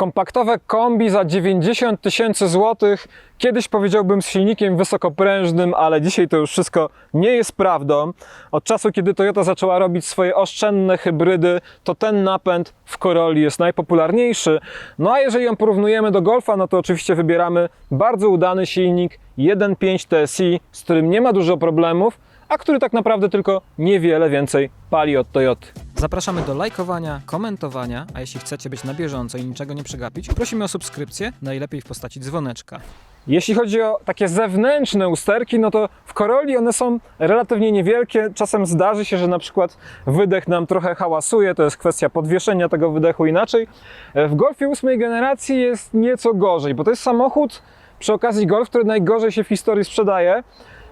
Kompaktowe kombi za 90 tysięcy złotych. Kiedyś powiedziałbym z silnikiem wysokoprężnym, ale dzisiaj to już wszystko nie jest prawdą. Od czasu, kiedy Toyota zaczęła robić swoje oszczędne hybrydy, to ten napęd w Corolli jest najpopularniejszy. No a jeżeli ją porównujemy do Golfa, no to oczywiście wybieramy bardzo udany silnik 1.5 TSI, z którym nie ma dużo problemów, a który tak naprawdę tylko niewiele więcej pali od Toyoty. Zapraszamy do lajkowania, komentowania, a jeśli chcecie być na bieżąco i niczego nie przegapić, prosimy o subskrypcję, najlepiej w postaci dzwoneczka. Jeśli chodzi o takie zewnętrzne usterki, no to w Corolli one są relatywnie niewielkie. Czasem zdarzy się, że na przykład wydech nam trochę hałasuje, to jest kwestia podwieszenia tego wydechu inaczej. W Golfie ósmej generacji jest nieco gorzej, bo to jest samochód przy okazji Golf, który najgorzej się w historii sprzedaje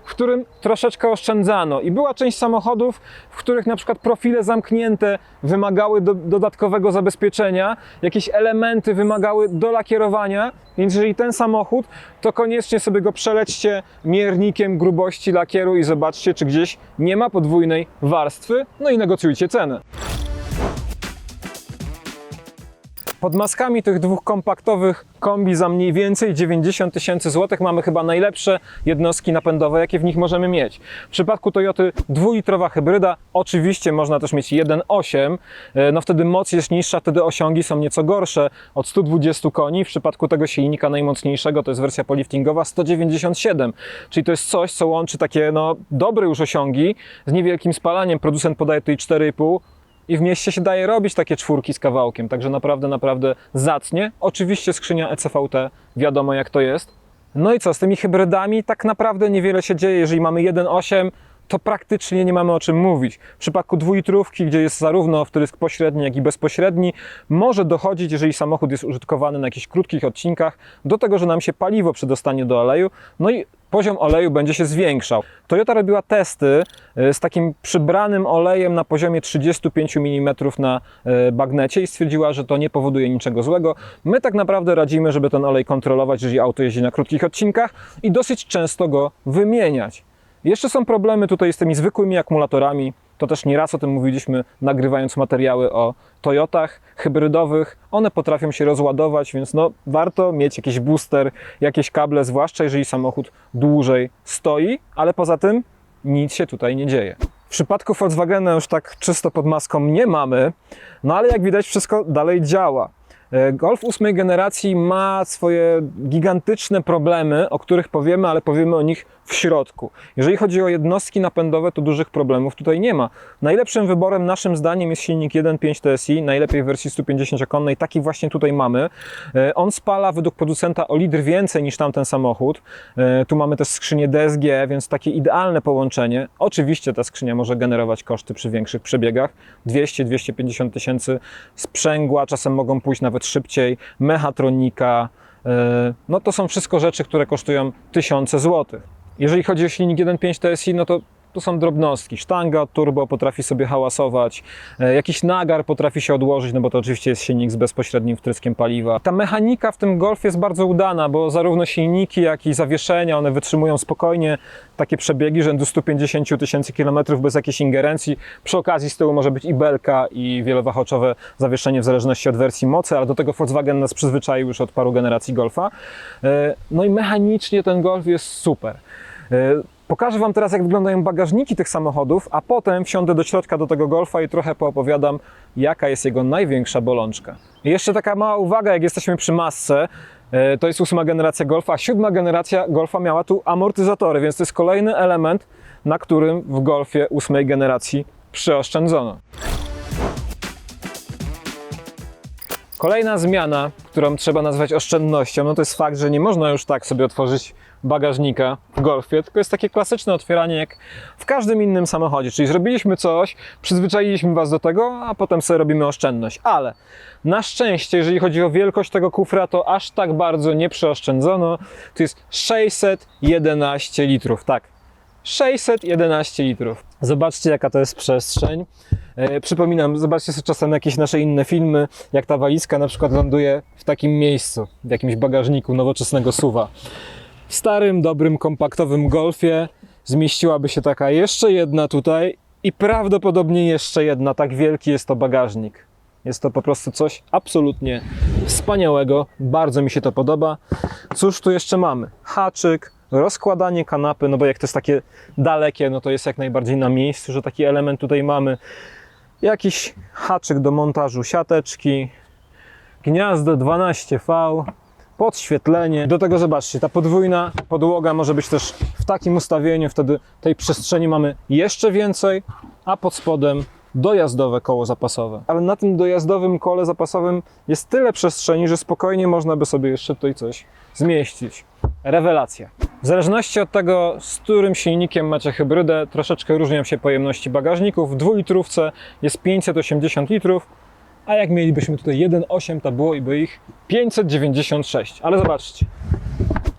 w którym troszeczkę oszczędzano. I była część samochodów, w których na przykład profile zamknięte wymagały do, dodatkowego zabezpieczenia, jakieś elementy wymagały dolakierowania, więc jeżeli ten samochód, to koniecznie sobie go przelećcie miernikiem grubości lakieru i zobaczcie, czy gdzieś nie ma podwójnej warstwy, no i negocjujcie cenę. Pod maskami tych dwóch kompaktowych kombi za mniej więcej 90 tysięcy złotych mamy chyba najlepsze jednostki napędowe, jakie w nich możemy mieć. W przypadku Toyoty dwulitrowa hybryda, oczywiście można też mieć 1.8, e, no wtedy moc jest niższa, wtedy osiągi są nieco gorsze, od 120 koni. W przypadku tego silnika najmocniejszego, to jest wersja poliftingowa, 197, czyli to jest coś, co łączy takie no, dobre już osiągi z niewielkim spalaniem. Producent podaje tutaj 4,5, i w mieście się daje robić takie czwórki z kawałkiem, także naprawdę, naprawdę zacnie. Oczywiście skrzynia ECVT, wiadomo jak to jest. No i co, z tymi hybrydami tak naprawdę niewiele się dzieje. Jeżeli mamy 1.8, to praktycznie nie mamy o czym mówić. W przypadku dwulitrówki, gdzie jest zarówno wtrysk pośredni, jak i bezpośredni, może dochodzić, jeżeli samochód jest użytkowany na jakichś krótkich odcinkach, do tego, że nam się paliwo przedostanie do oleju, no i poziom oleju będzie się zwiększał. Toyota robiła testy e, z takim przybranym olejem na poziomie 35 mm na e, bagnecie i stwierdziła, że to nie powoduje niczego złego. My tak naprawdę radzimy, żeby ten olej kontrolować, jeżeli auto jeździ na krótkich odcinkach i dosyć często go wymieniać. Jeszcze są problemy tutaj z tymi zwykłymi akumulatorami. To też nieraz o tym mówiliśmy, nagrywając materiały o Toyotach hybrydowych. One potrafią się rozładować, więc no, warto mieć jakiś booster, jakieś kable, zwłaszcza jeżeli samochód dłużej stoi, ale poza tym nic się tutaj nie dzieje. W przypadku Volkswagena już tak czysto pod maską nie mamy, no ale jak widać wszystko dalej działa. E, Golf ósmej generacji ma swoje gigantyczne problemy, o których powiemy, ale powiemy o nich w środku. Jeżeli chodzi o jednostki napędowe, to dużych problemów tutaj nie ma. Najlepszym wyborem naszym zdaniem jest silnik 1.5 TSI, najlepiej w wersji 150-konnej, taki właśnie tutaj mamy. E, On spala według producenta o litr więcej niż tamten samochód. E, Tu mamy też skrzynię DSG, więc takie idealne połączenie. Oczywiście ta skrzynia może generować koszty przy większych przebiegach. 200-250 tysięcy sprzęgła, czasem mogą pójść nawet szybciej, mechatronika. e, No to są wszystko rzeczy, które kosztują tysiące złotych. Jeżeli chodzi o silnik 1.5 TSI, no to to są drobnostki. Sztanga turbo potrafi sobie hałasować, e, jakiś nagar potrafi się odłożyć, no bo to oczywiście jest silnik z bezpośrednim wtryskiem paliwa. Ta mechanika w tym Golfie jest bardzo udana, bo zarówno silniki, jak i zawieszenia, one wytrzymują spokojnie takie przebiegi rzędu 150 tysięcy kilometrów bez jakiejś ingerencji. Przy okazji z tyłu może być i belka, i wielowahaczowe zawieszenie w zależności od wersji mocy, ale do tego Volkswagen nas przyzwyczaił już od paru generacji Golfa. E, No i mechanicznie ten Golf jest super. E, Pokażę Wam teraz, jak wyglądają bagażniki tych samochodów, a potem wsiądę do środka do tego Golfa i trochę poopowiadam, jaka jest jego największa bolączka. I jeszcze taka mała uwaga, jak jesteśmy przy masce, e, to jest ósma generacja Golfa, a siódma generacja Golfa miała tu amortyzatory, więc to jest kolejny element, na którym w Golfie ósmej generacji przyoszczędzono. Kolejna zmiana, którą trzeba nazwać oszczędnością, no to jest fakt, że nie można już tak sobie otworzyć bagażnika w Golfie, tylko jest takie klasyczne otwieranie jak w każdym innym samochodzie, czyli zrobiliśmy coś, przyzwyczailiśmy Was do tego, a potem sobie robimy oszczędność. Ale na szczęście, jeżeli chodzi o wielkość tego kufra, to aż tak bardzo nie przeoszczędzono. To jest 611 litrów, tak. 611 litrów. Zobaczcie, jaka to jest przestrzeń. E, przypominam, zobaczcie sobie czasem jakieś nasze inne filmy, jak ta walizka na przykład ląduje w takim miejscu, w jakimś bagażniku nowoczesnego suwa. W starym, dobrym, kompaktowym Golfie zmieściłaby się taka jeszcze jedna tutaj i prawdopodobnie jeszcze jedna, tak wielki jest to bagażnik. Jest to po prostu coś absolutnie wspaniałego. Bardzo mi się to podoba. Cóż tu jeszcze mamy? Haczyk, rozkładanie kanapy, no bo jak to jest takie dalekie, no to jest jak najbardziej na miejscu, że taki element tutaj mamy. Jakiś haczyk do montażu siateczki, gniazdo 12V, podświetlenie. Do tego zobaczcie, ta podwójna podłoga może być też w takim ustawieniu, wtedy tej przestrzeni mamy jeszcze więcej, a pod spodem dojazdowe koło zapasowe. Ale na tym dojazdowym kole zapasowym jest tyle przestrzeni, że spokojnie można by sobie jeszcze tutaj coś zmieścić. Rewelacja. W zależności od tego, z którym silnikiem macie hybrydę, troszeczkę różnią się pojemności bagażników. W dwulitrówce jest 580 litrów, a jak mielibyśmy tutaj 1,8, to byłoby ich 596. Ale zobaczcie,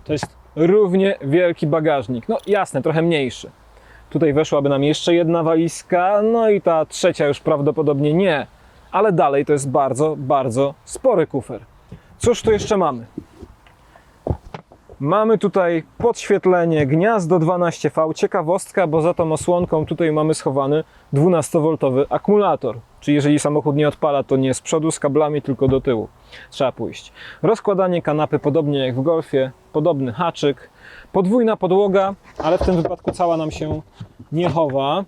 to jest równie wielki bagażnik. No jasne, trochę mniejszy. Tutaj weszłaby nam jeszcze jedna walizka, no i ta trzecia już prawdopodobnie nie. Ale dalej to jest bardzo, bardzo spory kufer. Cóż tu jeszcze mamy? Mamy tutaj podświetlenie, gniazdo 12V. Ciekawostka, bo za tą osłonką tutaj mamy schowany 12V akumulator. Czyli jeżeli samochód nie odpala, to nie z przodu z kablami, tylko do tyłu. Trzeba pójść. Rozkładanie kanapy, podobnie jak w Golfie, podobny haczyk. Podwójna podłoga, ale w tym wypadku cała nam się nie chowa.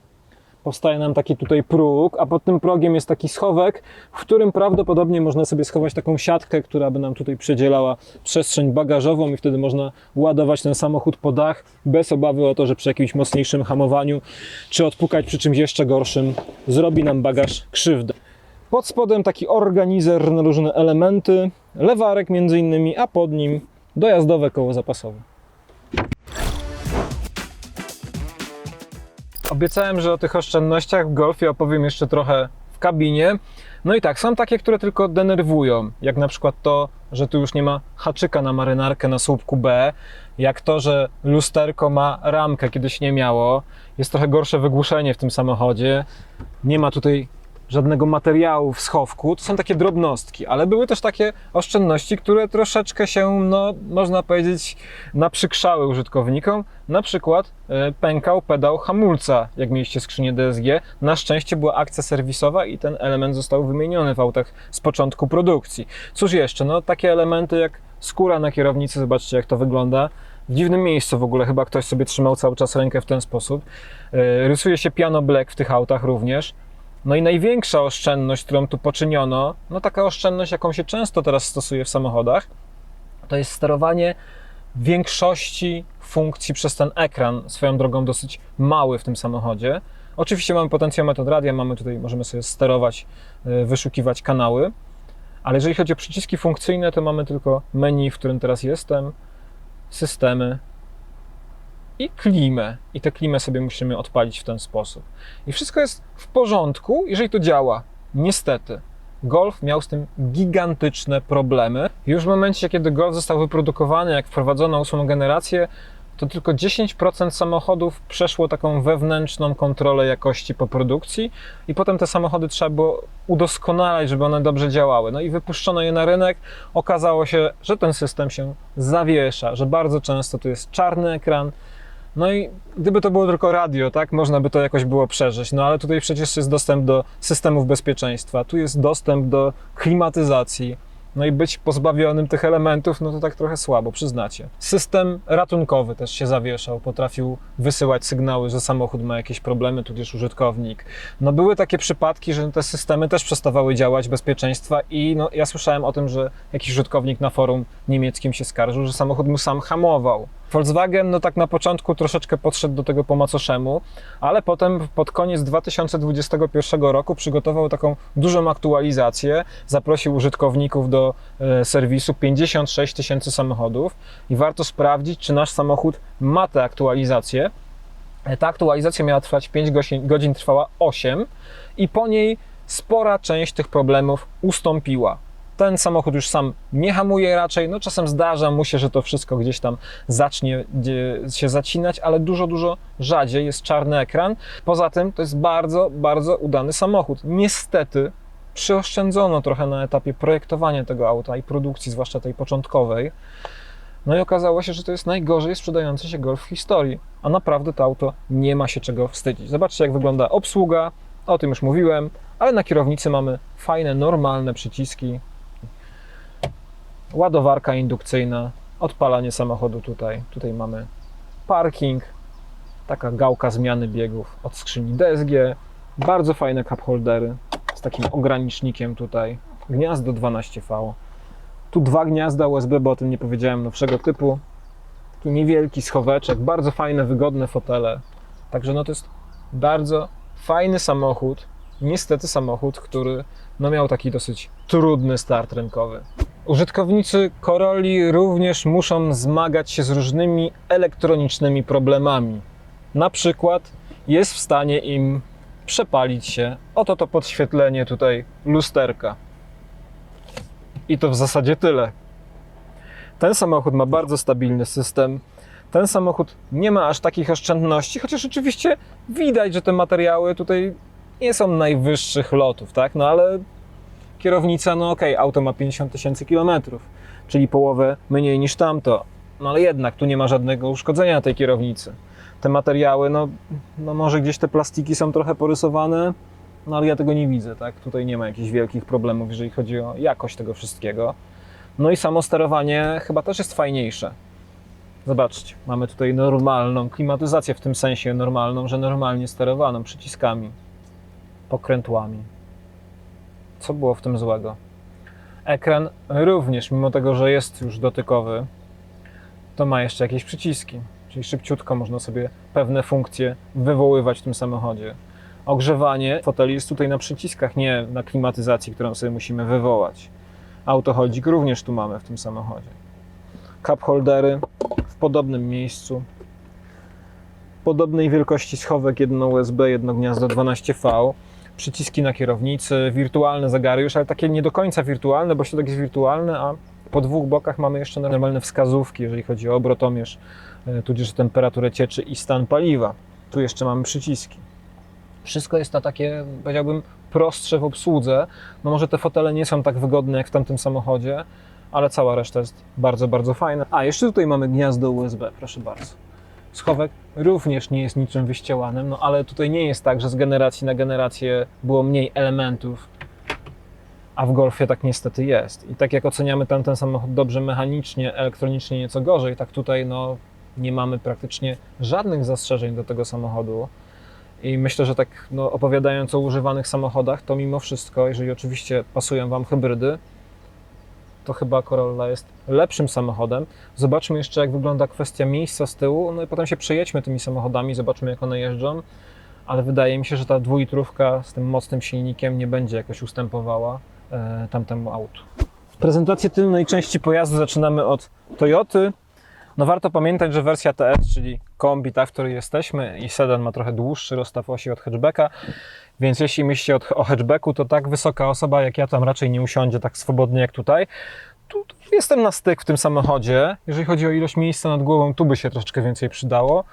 Powstaje nam taki tutaj próg, a pod tym progiem jest taki schowek, w którym prawdopodobnie można sobie schować taką siatkę, która by nam tutaj przydzielała przestrzeń bagażową i wtedy można ładować ten samochód po dach bez obawy o to, że przy jakimś mocniejszym hamowaniu czy odpukać przy czymś jeszcze gorszym zrobi nam bagaż krzywdę. Pod spodem taki organizer na różne elementy, lewarek między innymi, a pod nim dojazdowe koło zapasowe. Obiecałem, że o tych oszczędnościach w Golfie opowiem jeszcze trochę w kabinie. No i tak, są takie, które tylko denerwują, jak na przykład to, że tu już nie ma haczyka na marynarkę na słupku B, jak to, że lusterko ma ramkę, kiedyś nie miało, jest trochę gorsze wygłuszenie w tym samochodzie, nie ma tutaj żadnego materiału w schowku, to są takie drobnostki, ale były też takie oszczędności, które troszeczkę się, no, można powiedzieć, naprzykrzały użytkownikom. Na przykład e, pękał pedał hamulca, jak mieliście skrzynię DSG. Na szczęście była akcja serwisowa i ten element został wymieniony w autach z początku produkcji. Cóż jeszcze? No, takie elementy jak skóra na kierownicy, zobaczcie jak to wygląda. W dziwnym miejscu w ogóle, chyba ktoś sobie trzymał cały czas rękę w ten sposób. E, Rysuje się piano black w tych autach również. No i największa oszczędność, którą tu poczyniono, no taka oszczędność, jaką się często teraz stosuje w samochodach, to jest sterowanie większości funkcji przez ten ekran, swoją drogą dosyć mały w tym samochodzie. Oczywiście mamy potencjometr radia, mamy tutaj, możemy sobie sterować, y, wyszukiwać kanały, ale jeżeli chodzi o przyciski funkcyjne, to mamy tylko menu, w którym teraz jestem, systemy i klimę. I tę klimę sobie musimy odpalić w ten sposób. I wszystko jest w porządku, jeżeli to działa. Niestety. Golf miał z tym gigantyczne problemy. Już w momencie, kiedy Golf został wyprodukowany, jak wprowadzono ósmą generację, to tylko 10% samochodów przeszło taką wewnętrzną kontrolę jakości po produkcji i potem te samochody trzeba było udoskonalać, żeby one dobrze działały. No i wypuszczono je na rynek. Okazało się, że ten system się zawiesza, że bardzo często tu jest czarny ekran, no i gdyby to było tylko radio, tak, można by to jakoś było przeżyć. No ale tutaj przecież jest dostęp do systemów bezpieczeństwa, tu jest dostęp do klimatyzacji. No i być pozbawionym tych elementów, no to tak trochę słabo, przyznacie. System ratunkowy też się zawieszał, potrafił wysyłać sygnały, że samochód ma jakieś problemy, tudzież użytkownik. No były takie przypadki, że te systemy też przestawały działać bezpieczeństwa i no, ja słyszałem o tym, że jakiś użytkownik na forum niemieckim się skarżył, że samochód mu sam hamował. Volkswagen no tak na początku troszeczkę podszedł do tego po macoszemu, ale potem pod koniec 2021 roku przygotował taką dużą aktualizację, zaprosił użytkowników do e, serwisu 56 tysięcy samochodów i warto sprawdzić, czy nasz samochód ma tę aktualizację. E, Ta aktualizacja miała trwać 5 godzin, godzin trwała 8 i po niej spora część tych problemów ustąpiła ten samochód już sam nie hamuje raczej. No czasem zdarza mu się, że to wszystko gdzieś tam zacznie się zacinać, ale dużo, dużo rzadziej jest czarny ekran. Poza tym to jest bardzo, bardzo udany samochód. Niestety przyoszczędzono trochę na etapie projektowania tego auta i produkcji, zwłaszcza tej początkowej. No i okazało się, że to jest najgorzej sprzedający się Golf w historii. A naprawdę to auto nie ma się czego wstydzić. Zobaczcie, jak wygląda obsługa. O tym już mówiłem ale na kierownicy mamy fajne, normalne przyciski. Ładowarka indukcyjna, odpalanie samochodu tutaj. Tutaj mamy parking, taka gałka zmiany biegów od skrzyni DSG, bardzo fajne cup holdery z takim ogranicznikiem tutaj, gniazdo 12V. Tu dwa gniazda USB, bo o tym nie powiedziałem, nowszego typu. Taki niewielki schoweczek, bardzo fajne, wygodne fotele. Także no to jest bardzo fajny samochód. Niestety samochód, który no miał taki dosyć trudny start rynkowy. Użytkownicy Corolli również muszą zmagać się z różnymi elektronicznymi problemami. Na przykład jest w stanie im przepalić się oto to podświetlenie tutaj lusterka. I to w zasadzie tyle. Ten samochód ma bardzo stabilny system. Ten samochód nie ma aż takich oszczędności, chociaż oczywiście widać, że te materiały tutaj nie są najwyższych lotów, tak? No ale kierownica, no okej, auto ma 50 tysięcy kilometrów, czyli połowę mniej niż tamto. No ale jednak tu nie ma żadnego uszkodzenia tej kierownicy. Te materiały, no, no może gdzieś te plastiki są trochę porysowane, no ale ja tego nie widzę, tak? Tutaj nie ma jakichś wielkich problemów, jeżeli chodzi o jakość tego wszystkiego. No i samo sterowanie chyba też jest fajniejsze. Zobaczcie, mamy tutaj normalną klimatyzację w tym sensie normalną, że normalnie sterowaną przyciskami, pokrętłami. Co było w tym złego? Ekran również, mimo tego, że jest już dotykowy, to ma jeszcze jakieś przyciski, czyli szybciutko można sobie pewne funkcje wywoływać w tym samochodzie. Ogrzewanie foteli jest tutaj na przyciskach, nie na klimatyzacji, którą sobie musimy wywołać. Autochodzik również tu mamy w tym samochodzie. Cup holdery w podobnym miejscu. Podobnej wielkości schowek, jedno USB, jedno gniazdo 12V. Przyciski na kierownicy, wirtualne zegary już, ale takie nie do końca wirtualne, bo środek jest wirtualny, a po dwóch bokach mamy jeszcze normalne wskazówki, jeżeli chodzi o obrotomierz, e, tudzież temperaturę cieczy i stan paliwa. Tu jeszcze mamy przyciski. Wszystko jest na takie, powiedziałbym, prostsze w obsłudze. No może te fotele nie są tak wygodne jak w tamtym samochodzie, ale cała reszta jest bardzo, bardzo fajna. A, jeszcze tutaj mamy gniazdo USB, proszę bardzo. Schowek również nie jest niczym wyścielanym, no ale tutaj nie jest tak, że z generacji na generację było mniej elementów, a w Golfie tak niestety jest. I tak jak oceniamy tamten samochód dobrze mechanicznie, elektronicznie nieco gorzej, tak tutaj no, nie mamy praktycznie żadnych zastrzeżeń do tego samochodu. I myślę, że tak no, opowiadając o używanych samochodach, to mimo wszystko, jeżeli oczywiście pasują Wam hybrydy, to chyba Corolla jest lepszym samochodem. Zobaczmy jeszcze, jak wygląda kwestia miejsca z tyłu, no i potem się przejedźmy tymi samochodami, zobaczmy, jak one jeżdżą. Ale wydaje mi się, że ta dwulitrówka z tym mocnym silnikiem nie będzie jakoś ustępowała e, tamtemu autu. Prezentację tylnej części pojazdu zaczynamy od Toyoty. No warto pamiętać, że wersja TS, czyli kombi, ta w której jesteśmy i sedan ma trochę dłuższy rozstaw osi od hatchbacka, więc jeśli myślicie o- hatchbacku, to tak wysoka osoba jak ja tam raczej nie usiądzie tak swobodnie jak tutaj. Tu, tu jestem na styk w tym samochodzie. Jeżeli chodzi o ilość miejsca nad głową, tu by się troszeczkę więcej przydało.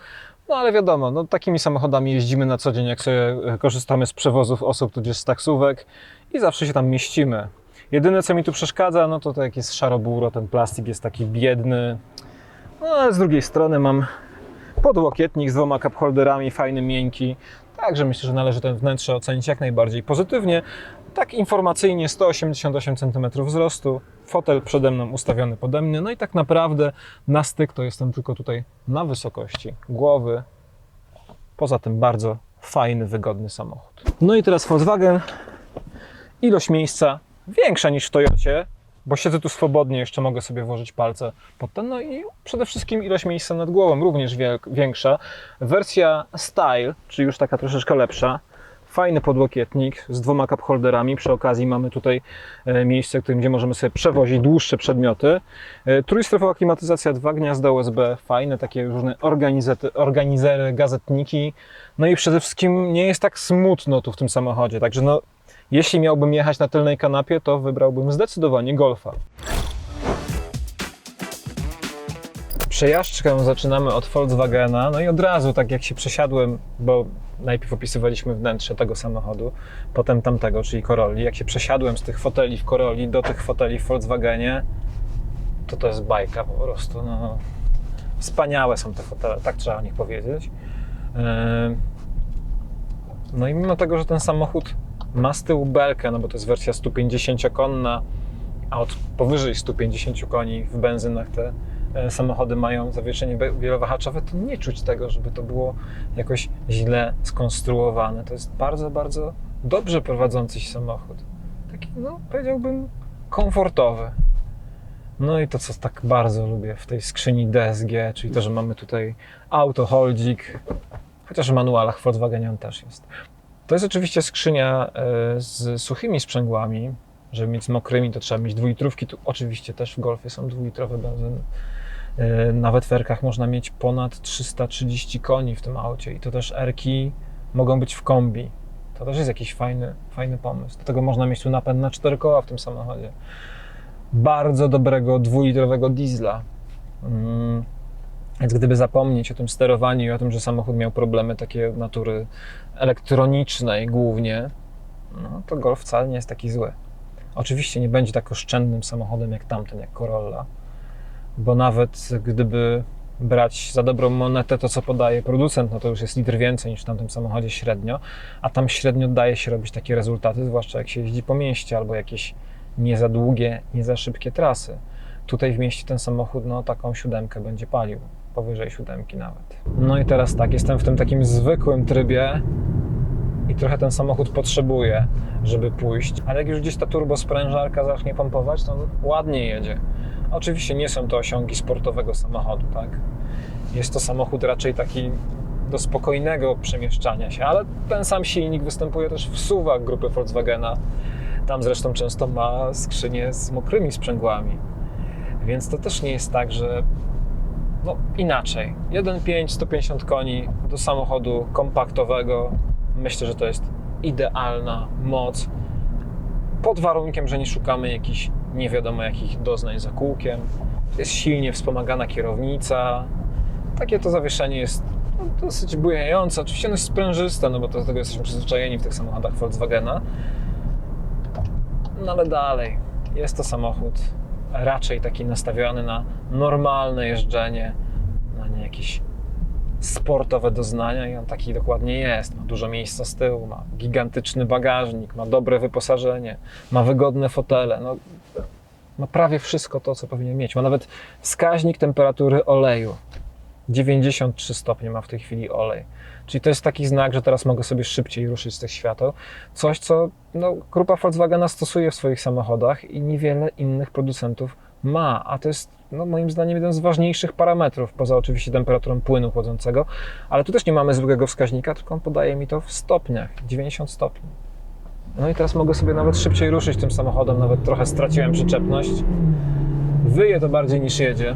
No ale wiadomo, no, takimi samochodami jeździmy na co dzień, jak sobie e, korzystamy z przewozów osób, tudzież z taksówek i zawsze się tam mieścimy. Jedyne co mi tu przeszkadza, no to, to jak jest szaroburo, ten plastik jest taki biedny. No ale z drugiej strony mam podłokietnik z dwoma cup holderami, fajny, miękki. Także myślę, że należy ten wnętrze ocenić jak najbardziej pozytywnie. Tak informacyjnie 188 cm wzrostu, fotel przede mną ustawiony pode mnie, no i tak naprawdę na styk to jestem tylko tutaj na wysokości głowy. Poza tym bardzo fajny, wygodny samochód. No i teraz Volkswagen. Ilość miejsca większa niż w Toyocie, bo siedzę tu swobodnie, jeszcze mogę sobie włożyć palce pod ten. No i przede wszystkim ilość miejsca nad głową również większa. Wersja Style, czyli już taka troszeczkę lepsza. Fajny podłokietnik z dwoma cup holderami. Przy okazji mamy tutaj e, miejsce, gdzie możemy sobie przewozić dłuższe przedmioty. E, Trójstrefowa klimatyzacja, dwa gniazda USB, fajne takie różne organizery, gazetniki. No i przede wszystkim nie jest tak smutno tu w tym samochodzie. Także no, jeśli miałbym jechać na tylnej kanapie, to wybrałbym zdecydowanie Golfa. Przejażdżkę zaczynamy od Volkswagena, no i od razu, tak jak się przesiadłem, bo najpierw opisywaliśmy wnętrze tego samochodu, potem tamtego, czyli Corolli. Jak się przesiadłem z tych foteli w Corolli do tych foteli w Volkswagenie, to to jest bajka po prostu. No, wspaniałe są te fotele, tak trzeba o nich powiedzieć. Yy, No i mimo tego, że ten samochód ma z tyłu belkę, no bo to jest wersja 150-konna, a od powyżej 150 koni w benzynach te e, samochody mają zawieszenie wielowahaczowe, to nie czuć tego, żeby to było jakoś źle skonstruowane. To jest bardzo, bardzo dobrze prowadzący się samochód. Taki, no powiedziałbym, komfortowy. No i to, co tak bardzo lubię w tej skrzyni DSG, czyli to, że mamy tutaj auto, holdzik, chociaż w manualach Volkswagenie on też jest. To jest oczywiście skrzynia e, z suchymi sprzęgłami. Żeby mieć z mokrymi, to trzeba mieć dwulitrówki. Tu oczywiście też w Golfie są dwulitrowe benzyny. E, Nawet w Erkach można mieć ponad 330 koni w tym aucie i to też Erki mogą być w kombi. To też jest jakiś fajny, fajny pomysł. Do tego można mieć tu napęd na cztery koła w tym samochodzie. Bardzo dobrego dwulitrowego diesla. Mm. Więc gdyby zapomnieć o tym sterowaniu i o tym, że samochód miał problemy takie natury elektronicznej głównie, no to Golf wcale nie jest taki zły. Oczywiście nie będzie tak oszczędnym samochodem jak tamten, jak Corolla, bo nawet gdyby brać za dobrą monetę to, co podaje producent, no to już jest litr więcej niż w tamtym samochodzie średnio, a tam średnio daje się robić takie rezultaty, zwłaszcza jak się jeździ po mieście albo jakieś nie za długie, nie za szybkie trasy. Tutaj w mieście ten samochód, no taką siódemkę będzie palił, powyżej siódemki nawet. No i teraz tak, jestem w tym takim zwykłym trybie i trochę ten samochód potrzebuje, żeby pójść, ale jak już gdzieś ta turbosprężarka zacznie pompować, to ładnie jedzie. Oczywiście nie są to osiągi sportowego samochodu, tak? Jest to samochód raczej taki do spokojnego przemieszczania się, ale ten sam silnik występuje też w suwach grupy Volkswagena. Tam zresztą często ma skrzynię z mokrymi sprzęgłami. Więc to też nie jest tak, że no inaczej. 1.5, 150 koni do samochodu kompaktowego. Myślę, że to jest idealna moc. Pod warunkiem, że nie szukamy jakichś nie wiadomo jakich doznań za kółkiem. Jest silnie wspomagana kierownica. Takie to zawieszenie jest no, dosyć bujające. Oczywiście ono jest sprężyste, no bo do tego jesteśmy przyzwyczajeni w tych samochodach Volkswagena. No ale dalej, jest to samochód raczej taki nastawiony na normalne jeżdżenie, na nie jakieś sportowe doznania i on taki dokładnie jest. Ma dużo miejsca z tyłu, ma gigantyczny bagażnik, ma dobre wyposażenie, ma wygodne fotele. No, ma prawie wszystko to, co powinien mieć. Ma nawet wskaźnik temperatury oleju. 93 stopnie ma w tej chwili olej. Czyli to jest taki znak, że teraz mogę sobie szybciej ruszyć z tych świateł. Coś, co no, grupa Volkswagena stosuje w swoich samochodach i niewiele innych producentów ma. A to jest no, moim zdaniem jeden z ważniejszych parametrów, poza oczywiście temperaturą płynu chłodzącego. Ale tu też nie mamy złego wskaźnika, tylko on podaje mi to w stopniach 90 stopni. No i teraz mogę sobie nawet szybciej ruszyć tym samochodem, nawet trochę straciłem przyczepność. Wyje to bardziej niż jedzie.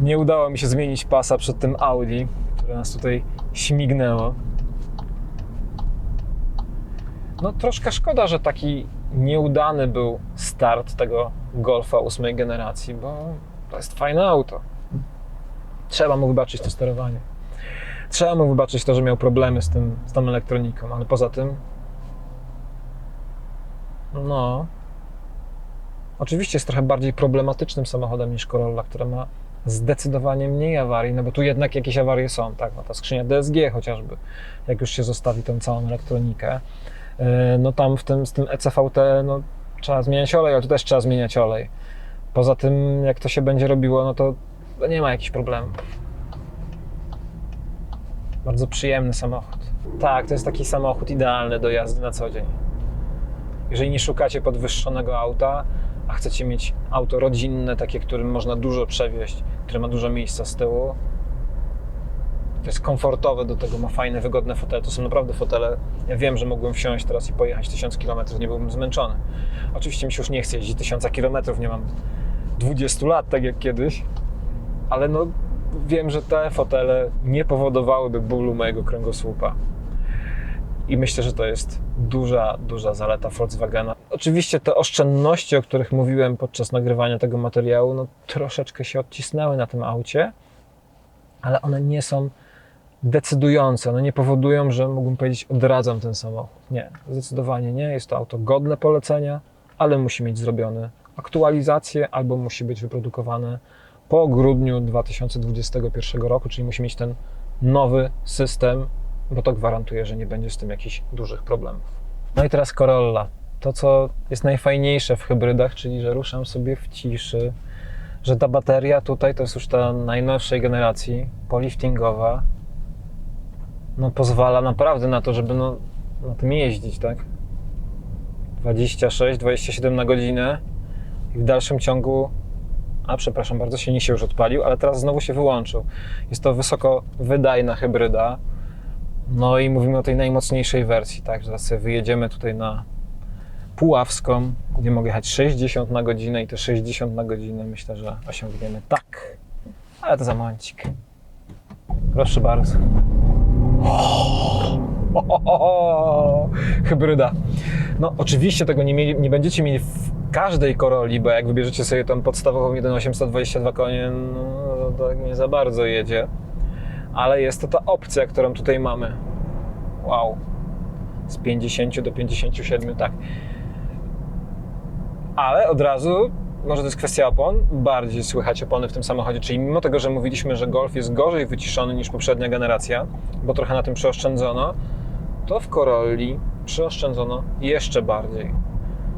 Nie udało mi się zmienić pasa przed tym Audi, które nas tutaj śmignęło. No troszkę szkoda, że taki nieudany był start tego Golfa ósmej generacji, bo to jest fajne auto. Trzeba mu wybaczyć to sterowanie. Trzeba mu wybaczyć to, że miał problemy z, tym, z tą elektroniką, ale poza tym no. Oczywiście jest trochę bardziej problematycznym samochodem niż Corolla, która ma zdecydowanie mniej awarii, no bo tu jednak jakieś awarie są, tak, no ta skrzynia DSG chociażby, jak już się zostawi tą całą elektronikę, yy, no tam w tym, z tym ECVT, no trzeba zmieniać olej, ale tu też trzeba zmieniać olej. Poza tym, jak to się będzie robiło, no to nie ma jakichś problemów. Bardzo przyjemny samochód. Tak, to jest taki samochód idealny do jazdy na co dzień. Jeżeli nie szukacie podwyższonego auta, a chcecie mieć auto rodzinne, takie, którym można dużo przewieźć, które ma dużo miejsca z tyłu, to jest komfortowe, do tego ma fajne, wygodne fotele. To są naprawdę fotele. Ja wiem, że mógłbym wsiąść teraz i pojechać 1000 km, nie byłbym zmęczony. Oczywiście mi się już nie chce jeździć 1000 km, nie mam 20 lat, tak jak kiedyś, ale no wiem, że te fotele nie powodowałyby bólu mojego kręgosłupa. I myślę, że to jest duża, duża zaleta Volkswagena. Oczywiście te oszczędności, o których mówiłem podczas nagrywania tego materiału, no troszeczkę się odcisnęły na tym aucie, ale one nie są decydujące. One nie powodują, że mógłbym powiedzieć, odradzam ten samochód. Nie, zdecydowanie nie. Jest to auto godne polecenia, ale musi mieć zrobione aktualizacje albo musi być wyprodukowane po grudniu 2021 roku, czyli musi mieć ten nowy system bo to gwarantuje, że nie będzie z tym jakichś dużych problemów. No i teraz Corolla. To, co jest najfajniejsze w hybrydach, czyli że ruszam sobie w ciszy, że ta bateria tutaj to jest już ta najnowszej generacji, poliftingowa. No pozwala naprawdę na to, żeby no, na tym jeździć, tak? 26-27 na godzinę i w dalszym ciągu a przepraszam bardzo, silnik się już odpalił, ale teraz znowu się wyłączył. Jest to wysoko wydajna hybryda. No i mówimy o tej najmocniejszej wersji, tak? Zaraz sobie wyjedziemy tutaj na Puławską, gdzie mogę jechać 60 na godzinę i te 60 na godzinę myślę, że osiągniemy tak. Ale to za momencik. Proszę bardzo. Hybryda. No oczywiście tego nie, mieli, nie będziecie mieli w każdej Corolli, bo jak wybierzecie sobie tą podstawową 1.822 konie, no to tak nie za bardzo jedzie. Ale jest to ta opcja, którą tutaj mamy. Wow. Z 50 do 57, tak. Ale od razu, może to jest kwestia opon, bardziej słychać opony w tym samochodzie. Czyli mimo tego, że mówiliśmy, że Golf jest gorzej wyciszony niż poprzednia generacja, bo trochę na tym przeoszczędzono, to w Corolli przeoszczędzono jeszcze bardziej.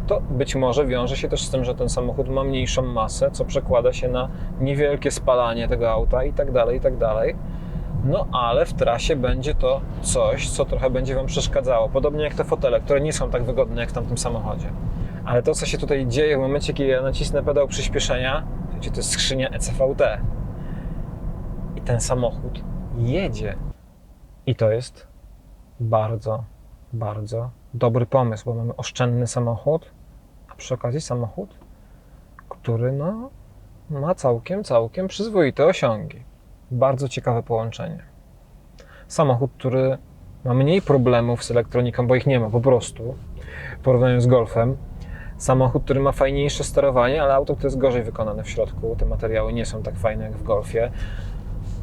To być może wiąże się też z tym, że ten samochód ma mniejszą masę, co przekłada się na niewielkie spalanie tego auta i tak dalej, i tak dalej. No ale w trasie będzie to coś, co trochę będzie Wam przeszkadzało. Podobnie jak te fotele, które nie są tak wygodne jak w tamtym samochodzie. Ale to, co się tutaj dzieje w momencie, kiedy ja nacisnę pedał przyspieszenia, to jest skrzynia ECVT. I ten samochód jedzie. I to jest bardzo, bardzo dobry pomysł, bo mamy oszczędny samochód, a przy okazji samochód, który no, ma całkiem, całkiem przyzwoite osiągi. Bardzo ciekawe połączenie. Samochód, który ma mniej problemów z elektroniką, bo ich nie ma po prostu, w porównaniu z Golfem. Samochód, który ma fajniejsze sterowanie, ale auto, które jest gorzej wykonane w środku. Te materiały nie są tak fajne jak w Golfie.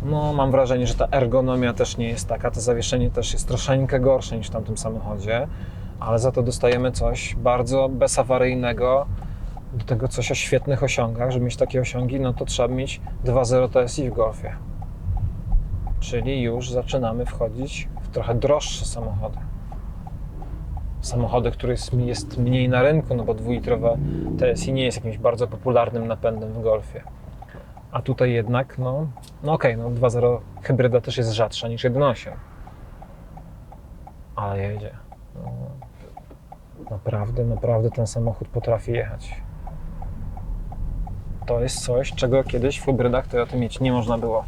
No, mam wrażenie, że ta ergonomia też nie jest taka, to zawieszenie też jest troszeczkę gorsze niż w tamtym samochodzie, ale za to dostajemy coś bardzo bezawaryjnego, do tego coś o świetnych osiągach. Żeby mieć takie osiągi, no to trzeba mieć 2.0 TSI w Golfie. Czyli już zaczynamy wchodzić w trochę droższe samochody. Samochody, które jest, mniej na rynku, no bo dwulitrowe TSI nie jest jakimś bardzo popularnym napędem w Golfie. A tutaj jednak, no, no okej, no 2.0 hybryda też jest rzadsza niż 1.8. Ale jedzie. No, naprawdę, naprawdę ten samochód potrafi jechać. To jest coś, czego kiedyś w hybrydach Toyota mieć nie można było.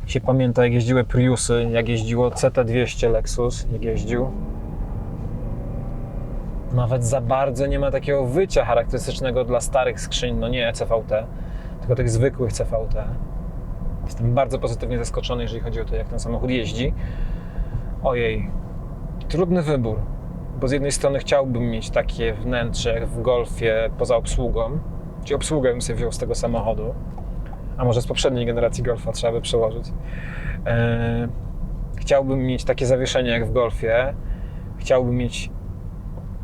Jak się pamięta, jak jeździły Priusy, jak jeździło CT200 Lexus, jak jeździł. Nawet za bardzo nie ma takiego wycia charakterystycznego dla starych skrzyń, no nie ECVT, tylko tych zwykłych CVT. Jestem bardzo pozytywnie zaskoczony, jeżeli chodzi o to, jak ten samochód jeździ. Ojej, trudny wybór, bo z jednej strony chciałbym mieć takie wnętrze jak w Golfie poza obsługą, czyli obsługę bym sobie wziął z tego samochodu, a może z poprzedniej generacji Golfa trzeba by przełożyć. Eee, chciałbym mieć takie zawieszenie jak w Golfie, chciałbym mieć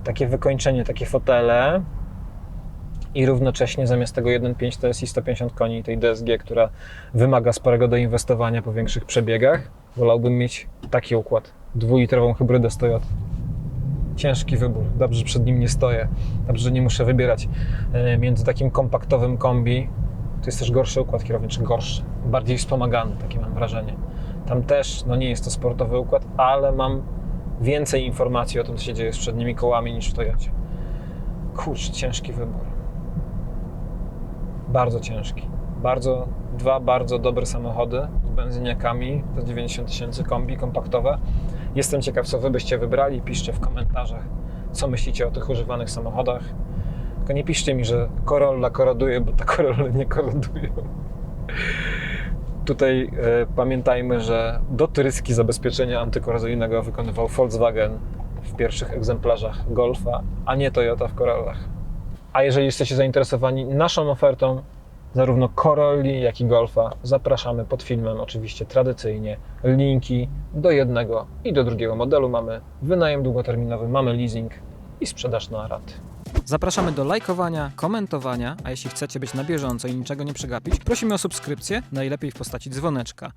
takie wykończenie, takie fotele, i równocześnie zamiast tego 1.5 to jest i 150 koni tej DSG, która wymaga sporego doinwestowania po większych przebiegach. Wolałbym mieć taki układ. Dwulitrową hybrydę z Toyota. Ciężki wybór. Dobrze, że przed nim nie stoję. Dobrze, że nie muszę wybierać e, między takim kompaktowym kombi. To jest też gorszy układ kierowniczy, gorszy. Bardziej wspomagany, takie mam wrażenie. Tam też, no nie jest to sportowy układ, ale mam więcej informacji o tym, co się dzieje z przednimi kołami niż w Toyocie. Kurcz, ciężki wybór bardzo ciężki. Bardzo, dwa bardzo dobre samochody z benzyniakami za 90 tysięcy kombi kompaktowe. Jestem ciekaw, co wy byście wybrali. Piszcie w komentarzach, co myślicie o tych używanych samochodach. Tylko nie piszcie mi, że Corolla koroduje, bo ta Corolla nie korodują. Tutaj e, pamiętajmy, że dotryski zabezpieczenia antykorozyjnego wykonywał Volkswagen w pierwszych egzemplarzach Golfa, a nie Toyota w Corollach. A jeżeli jesteście zainteresowani naszą ofertą, zarówno Corolli, jak i Golfa, zapraszamy pod filmem oczywiście tradycyjnie. Linki do jednego i do drugiego modelu mamy wynajem długoterminowy, mamy leasing i sprzedaż na raty. Zapraszamy do lajkowania, komentowania, a jeśli chcecie być na bieżąco i niczego nie przegapić, prosimy o subskrypcję, najlepiej w postaci dzwoneczka.